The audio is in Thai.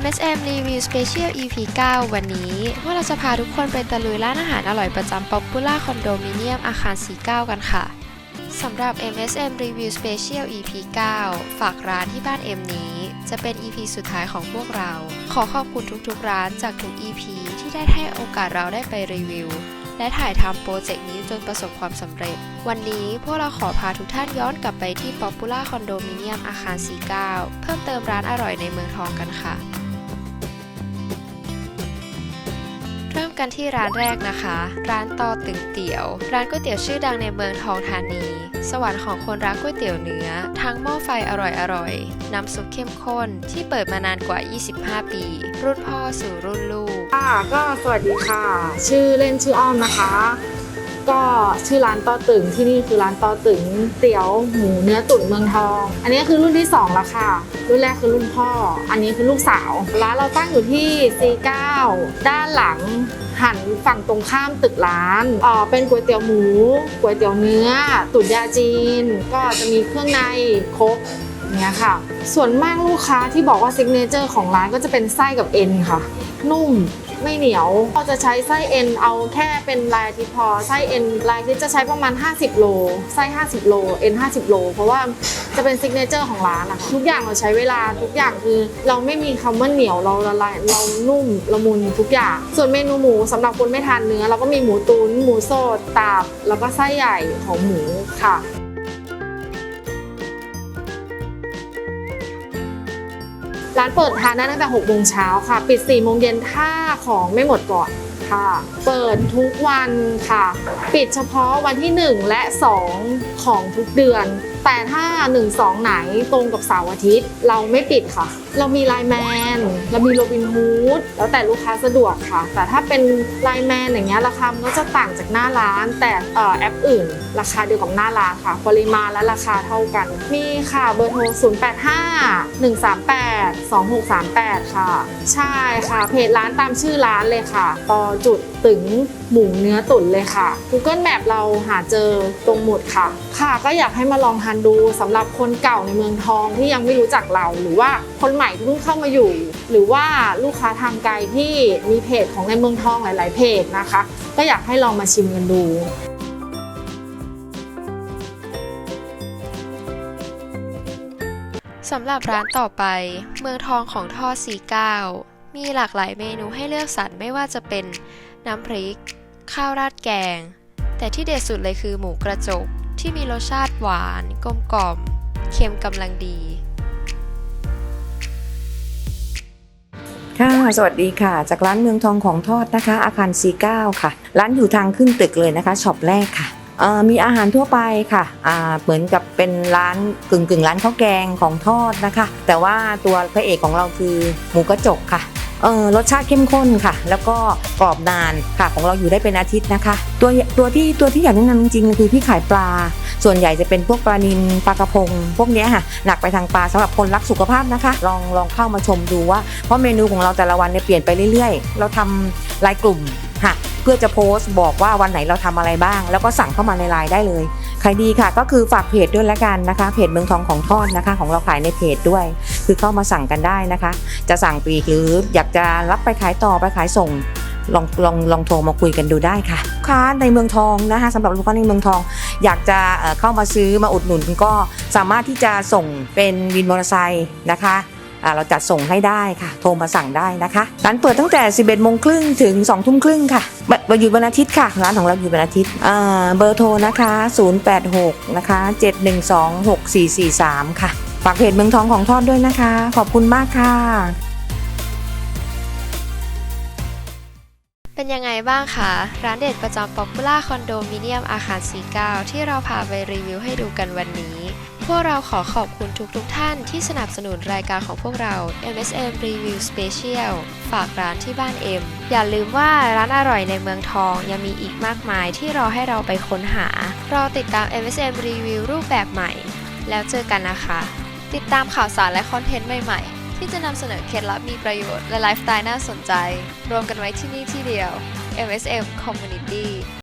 MSM Review Special EP 9 วันนี้พวกเราจะพาทุกคนไปตะลุยร้านอาหารอร่อยประจำ Popular Condominium อาคาร 49 กันค่ะ สำหรับ MSM Review Special EP 9 ฝากร้านที่บ้าน M นี้ จะเป็น EP สุดท้ายของพวกเรา ขอขอบคุณทุกๆร้านจากทุก EP ที่ได้ให้โอกาสเราได้ไปรีวิว และถ่ายทำโปรเจกต์นี้จนประสบความสำเร็จ วันนี้พวกเราขอพาทุกท่านย้อนกลับไปที่ Popular Condominium อาคาร 49 เพิ่มเติมร้านอร่อยในเมืองทองกันค่ะ เริ่มกันที่ร้านแรกนะคะ ร้านตอตึงเตี๋ยว ร้านก๋วยเตี๋ยวชื่อดังในเมืองทองธานี สวรรค์ของคนรักก๋วยเตี๋ยวเนื้อ ทั้งหม้อไฟอร่อยๆ น้ำซุปเข้มข้นที่เปิดมานานกว่า 25 ปี รุ่นพ่อสู่รุ่นลูก ค่ะก็สวัสดีค่ะ ชื่อเล่นชื่ออ้อมนะคะ ก็ชื่อร้านต่อตึงที่นี่คือร้านต่อตึงเตี๋ยวหมูเนื้อตุ๋นเมืองทอง อันนี้คือรุ่นที่สองแล้วค่ะ รุ่นแรกคือรุ่นพ่อ อันนี้คือลูกสาว ร้านเราตั้งอยู่ที่ C9 ด้านหลังหันฝั่งตรงข้ามตึกร้านอ่าเป็นก๋วยเตี๋ยวหมู ก๋วยเตี๋ยวเนื้อ ตุ๋นยาจีน ก็จะมีเครื่องในครบเนี้ยค่ะ ส่วนมากลูกค้าที่บอกว่าซิกเนเจอร์ของร้านก็จะเป็นไส้กับเอ็นค่ะ นุ่มไม่เหนียวก็จะใช้ไส้เอ็นเอาแค่เป็นลายทิตย์พอไส้เอ็นลายทิตย์จะใช้ประมาณ 50 โลไส้ 50 โลเอ็น 50 โล เพราะว่าจะเป็นซิกเนเจอร์ของร้านนะคะทุกอย่างเราใช้เวลาทุกอย่างคือ เราไม่มีคำว่าเหนียวเราละลายเรานุ่มละมุนทุกอย่าง ส่วนเมนูหมูสำหรับคนไม่ทานเนื้อ เราก็มีหมูตุนหมูสดตับแล้วก็ไส้ใหญ่ของหมูค่ะ ร้านเปิดทานได้ตั้งแต่6โมงเช้าค่ะ ปิด4โมงเย็นถ้าของไม่หมดก่อนค่ะ เปิดทุกวันค่ะ ปิดเฉพาะวันที่ 1 และ 2 ของทุกเดือน แต่ถ้า 1 2 ไหนตรงกับเสาร์อาทิตย์ เราไม่ปิดค่ะ เรามีไลน์แมนเรามีโรบินฮูดแล้วแต่ลูกค้าสะดวกค่ะ แต่ถ้าเป็นไลน์แมนอย่างเงี้ยราคามันก็จะต่างจากหน้าร้าน แต่แอปอื่น ราคาเดียวกับหน้าร้านค่ะ ปริมาณและราคาเท่ากัน มีค่ะเบอร์โทร 085 138 2638 ค่ะ ใช่ค่ะเพจร้านตามชื่อร้านเลยค่ะต่อจุดตึง หมูเนื้อตุ๋นเลยค่ะ Google Map เราหาเจอตรงหมุดค่ะ ค่ะก็อยากให้มาลองทานดูสำหรับคนเก่าในเมืองทองที่ยังไม่รู้จักเรา หรือว่าคนใหม่ที่เพิ่งเข้ามาอยู่ หรือว่าลูกค้าทางไกลที่มีเพจของในเมืองทองหลาย ๆ เพจนะคะ ก็อยากให้ลองมาชิมกันดูสำหรับร้านต่อไป เมืองทองของทอด49 มีหลากหลายเมนูให้เลือกสรรไม่ว่าจะเป็นน้ำพริก ข้าวราดแกง แต่ที่เด็ดสุดเลยคือหมูกระจก ที่มีรสชาติหวานกลมกล่อม เค็มกำลังดี ค่ะ สวัสดีค่ะ จากร้านเมืองทองของทอดนะคะ อาคาร C9 ค่ะ ร้านอยู่ทางขึ้นตึกเลยนะคะช็อปแรกค่ะมีอาหารทั่วไปค่ะเหมือนกับเป็นร้านกึ่งกึ่งร้านข้าวแกงของทอดนะคะ แต่ว่าตัวพระเอกของเราคือหมูกระจกค่ะ เออรสชาติเข้มข้นค่ะ แล้วก็กรอบนานค่ะ ของเราอยู่ได้เป็นอาทิตย์นะคะ ตัวตัวที่ตัวที่อยากแนะนำจริงๆคือพี่ขายปลา ส่วนใหญ่จะเป็นพวกปลานิลปลากระพง พวกนี้ค่ะหนักไปทางปลาสำหรับคนรักสุขภาพนะคะ ลองลองเข้ามาชมดูว่า เพราะเมนูของเราแต่ละวันเนี่ยเปลี่ยนไปเรื่อยๆ เราทำรายกลุ่มค่ะเพื่อจะโพสต์บอกว่าวันไหนเราทำอะไรบ้าง แล้วก็สั่งเข้ามาในไลน์ได้เลยใครดีค่ะ ก็คือฝากเพจด้วยละกันนะคะ เพจเมืองทองของทอดนะคะ ของเราขายในเพจด้วยคือเข้ามาสั่งกันได้นะคะ จะสั่งปลีกหรืออยากจะรับไปขายต่อไปขายส่งลองลองลองโทรมาคุยกันดูได้ค่ะลูกค้าในเมืองทองนะคะสำหรับลูกค้าในเมืองทอง อยากจะเข้ามาซื้อมาอุดหนุนก็สามารถที่จะส่งเป็นวินมอเตอร์ไซค์นะคะเราจัดส่งให้ได้ค่ะ โทรมาสั่งได้นะคะร้านเปิดตั้งแต่ 11โมงครึ่งถึง2ทุ่มครึ่งค่ะวันหยุดวันอาทิตย์ค่ะ ร้านของเราอยู่วันอาทิตย์เบอร์โทรนะคะ 086 นะคะ 712 6443 ค่ะ ฝากเพจเมืองทองของทอดด้วยนะคะ ขอบคุณมากค่ะ เป็นยังไงบ้างคะ ร้านเด็ดประจำ Popular Condominium อาคาร 49 ที่เราพาไปรีวิวให้ดูกันวันนี้ พวกเราขอขอบคุณทุกๆทท่านที่สนับสนุนรายการของพวกเรา MSM Review Special ฝากร้านที่บ้าน M อย่าลืมว่าร้านอร่อยในเมืองทองยังมีอีกมากมายที่รอให้เราไปค้นหารอติดตาม MSM Review รูปแบบใหม่ แล้วเจอกันนะคะ ติดตามข่าวสารและคอนเทนต์ใหม่ ๆ ที่จะนำเสนอเคล็ดลับมีประโยชน์และไลฟ์สไตล์น่าสนใจ รวมกันไว้ที่นี่ที่เดียว MSM Community